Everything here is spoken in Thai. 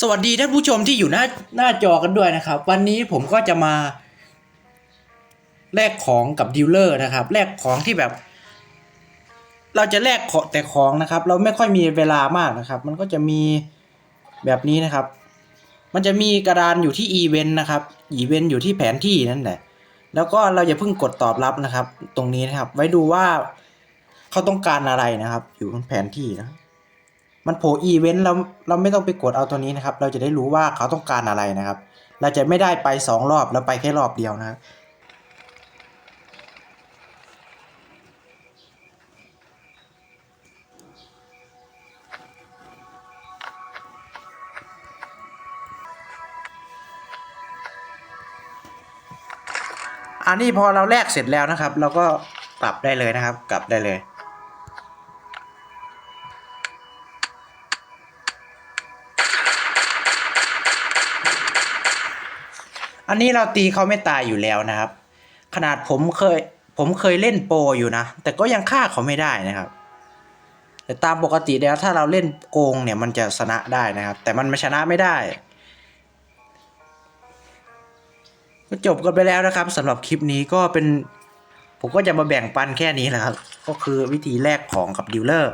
สวัสดีท่านผู้ชมที่อยู่หน้าหน้าจอกันด้วยนะครับ วันนี้ผมก็จะมา แลกของกับดีลเลอร์นะครับแลกของที่แบบ เราจะแลกของแต่ของนะครับ เราไม่ค่อยมีเวลามากนะครับ มันก็จะมีแบบนี้นะครับ มันจะมีกระดานอยู่ที่อีเวนต์นะครับอีเวนต์อยู่ที่แผนที่นั่นแหละแล้วก็เราอย่าเพิ่งกดตอบรับนะครับ ตรงนี้นะครับ ไว้ดูว่าเขาต้องการอะไรนะครับ อยู่บนแผนที่นะครับ มันโผล่อีเวนต์เราเราไม่ต้องไปกดเอาตัวนี้นะครับ เราจะได้รู้ว่าเขาต้องการอะไรนะครับ เราจะไม่ได้ไปสองรอบแล้วไปแค่รอบเดียวนะครับอันนี้พอเราแลกเสร็จแล้วนะครับ เราก็กลับได้เลยนะครับ กลับได้เลย อันนี้เราตีเขาไม่ตายอยู่แล้วนะครับ ขนาดผมเคยผมเคยเล่นโปรอยู่นะ แต่ก็ยังฆ่าเขาไม่ได้นะครับ แต่ตามปกติแล้วถ้าเราเล่นโกงเนี่ยมันจะชนะได้นะครับ แต่มันไม่ชนะไม่ได้ก็จบกันไปแล้วนะครับสำหรับคลิปนี้ก็เป็น ผมก็จะมาแบ่งปันแค่นี้แหละครับ ก็คือวิธีแลกของกับดีลเลอร์